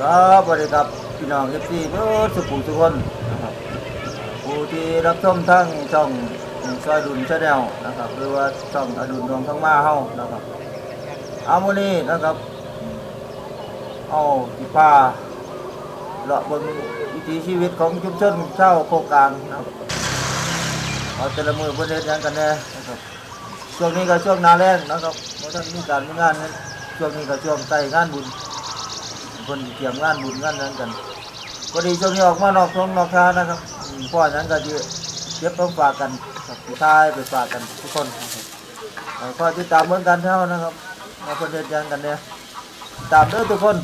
ครับสวัสดีครับพี่น้องเอฟซีเพื่อสุขุมทุกคนนะครับผู้ที่รับชมทั้งช่องซอยดุนชาแนลนะครับหรือว่าช่องอดุลดวงทั้งมาเฮานะครับอาโมนี้นะครับเอาสิพาเลาะบิ่งวิถีชีวิตของชุมชนชาวโคกลางนะครับเอาแต่ละมือเพื่อนเฮ็ดหยังกันแน่นะครับช่วงนี้ก็ช่วงนาแรงนะครับเมื่อท่านมีการมีงานช่วงนี้ก็ช่วงใกล้งานบุญ คนเกี่ยมงานบุญงานนั้นกันก็ดีช่วงนี้ออกมานอกท้องนอกทานะครับพ่อฉะนั้นก็จะเก็บต้องฝากกันครับทายไปฝากกันทุกคนครับพ่อคอยติดตามเหมือนกันเท่านะครับมาคนเดียวกันเนี่ยตามเด้อทุกคน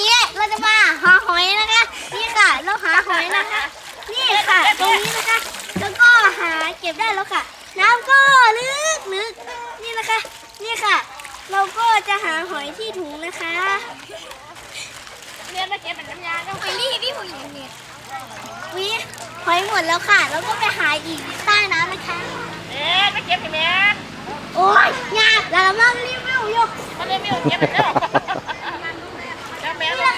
นี้เรา จะมาหาหอยนะคะ นี่ค่ะเราหาหอยนะคะ นี่ค่ะตรงนี้นะคะ แล้วก็หาเก็บได้แล้วค่ะ น้ำก็ลึกลึกนี่นะคะ นี่ค่ะ เราก็จะหาหอยที่ถุงนะคะเรียนมาเก็บเป็นน้ำยาแล้วหอยนี่พี่ผู้หญิงเนี่ยวิหอยหมดแล้วค่ะ แล้วก็ไปหาอีกใต้น้ำนะคะเอ๊ะมาเก็บให้แม่โอ๊ยยากแล้วมั่งรีบไม่อยู่มาเลยไม่เอาเก็บเป็นเด้อแล้วแม่มา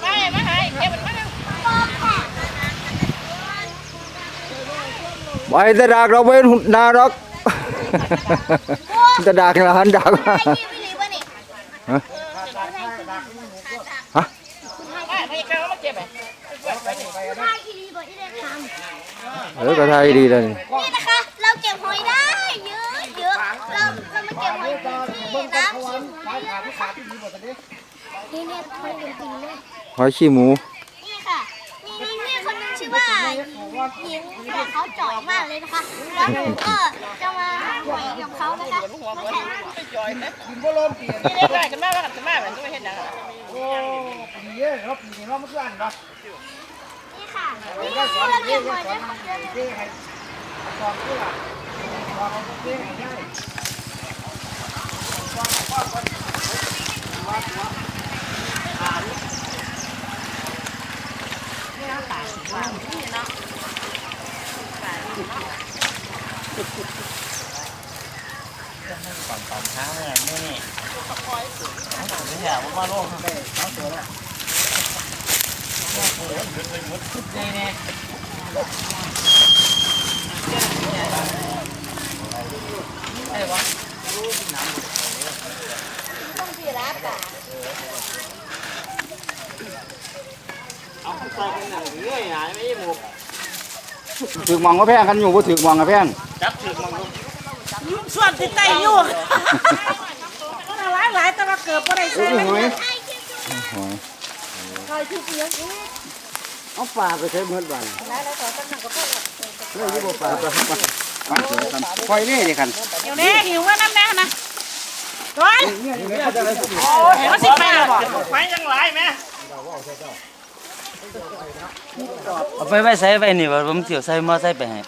ไปมาให้เก็บมันมาเร็ว ไว้แต่ดากเราเว้นนาดอกจะดากละหันดากไอ้ที่ไม่รีบวะนี่ฮะฮะไปไปเก็บมาเก็บไปไปนี่ใช่ที่รีบที่ได้ทำเออก็ทายดีเลยนี่นี่นะคะเราเก็บหอยได้เยอะเยอะเราเรามาเก็บหอยที่น้ำชิมหอยได้นะคะนี่เนี่ยหอยจริงๆเลยหอยขี้หมู นี่ค่ะ มีพี่คนนึงชื่อว่า หญิงหญิงค่ะเขาจ่อยมากเลยนะคะ แล้วหนูก็จะมาหาหอยกับเขานะคะมาแข่งไปจอยนะกินบ่ลมปีนี่ได้กันมาว่ากันมาแบบนี้เห็นหนังนี่ค่ะนี่เราเก็บหอยได้คนเดียวเลยช้างเนี่ยนี่นี่นี่แหละผมมาโลกนี่นี่ไอ้วะต้องสีรับอะเอาใส่กันหนังเรื่อยหายไม่หมู ถึกมองก็แพงกันอยู่บ่ถึกมองก็แพงจับถือมังลูกส่วนติดใจอยู่มันหลายหลายแต่ว่าเกิดบ่ได้ใส่มันหอยใช่คือคอยที่เพียงอีกเอาปลาไปใช้เมื่อวันเลยยี่บ่ปลาไปมาเจอกันหอยนี่ดิคันเดี๋ยวนี้หิวว่าน้ำแน่นะร้อยเห็นว่าสิไปแล้วบ่ไฟยังไรแม่ เอาไปไว้ใส่ไว้นี่บ่ผมเสิเอาใส่มาใส่ไปให้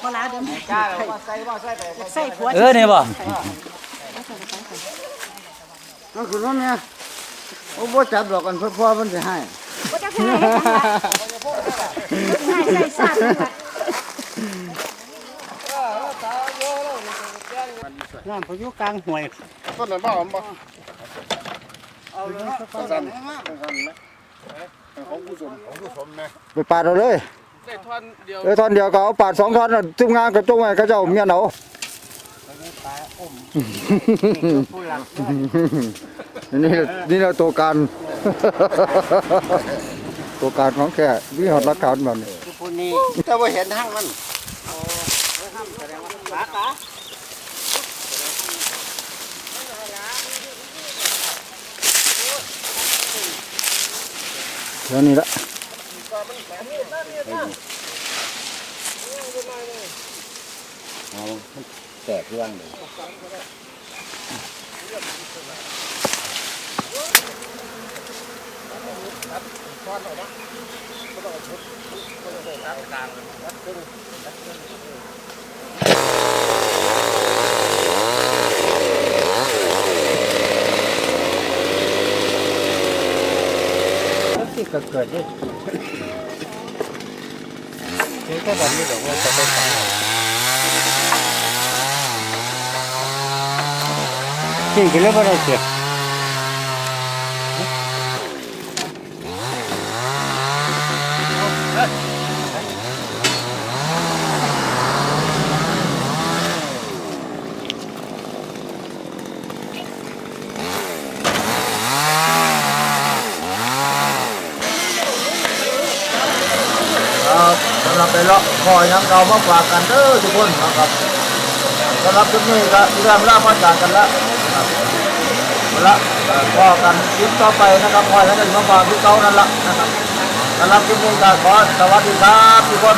พอแล้วเดี๋ยวใส่ผัวเออนี่บ่ก็คือว่าแม่ยโอ้บ่จับดอกกันพ่อพ่อมันสิให้ก็จะให้ใส่ใส่ซาดน้ำพายุกลางห่วยต้นนั้นบ่ผมบ่เอาเลยสั้นสั้นไหม ของผู้ชมของผู้ชมนะไปปาดเอาเลยได้ท่อนเดียวเออท่อนเดียวก็เอาปาดสองท่อนน่ะทีมงานก็จงไว้เขาเจ้าเมียนเอาปลาอมผู้หลักนี่นี่เราตัวการตัวการของแกวิหารหลักการแบบนี้ทุกคนนี้แต่ว่าเห็นทางมันปลาปลาเดี๋ยวนี้ละแต กเรื่องเลยที่เกิดเกิดด้วยเจ๊ก็แบบนี้บอกว่าจะไปฟังจริง คือเรื่องอะไรเสียครับสำหรับไปเลาะ คอยยังเก่ามาฝากกันเด้อทุกคนนะครับสำหรับทุกนี้ก็เริ่มล่าพอจากกันแล้วครับเอาละเอ่อกันคลิปต่อไปนะครับคอยแล้วกันมาฝากพี่เก่านั่นละนะครับสำหรับคลิปนี้ก็ขอสวัสดีครับทุกคน